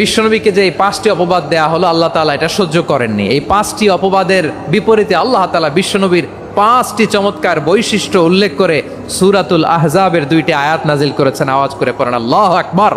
বিশ্বনবীকে যে এই পাঁচটি অপবাদ দেয়া হলো, আল্লাহ তালা এটা সহ্য করেননি। এই পাঁচটি অপবাদের বিপরীতে আল্লাহ তালা বিশ্বনবীর পাঁচটি চমৎকার বৈশিষ্ট্য উল্লেখ করে সুরাতুল আহজাবের দুইটি আয়াত নাজিল করেছেন। আওয়াজ করে পড়েন, আল্লাহ আকবর।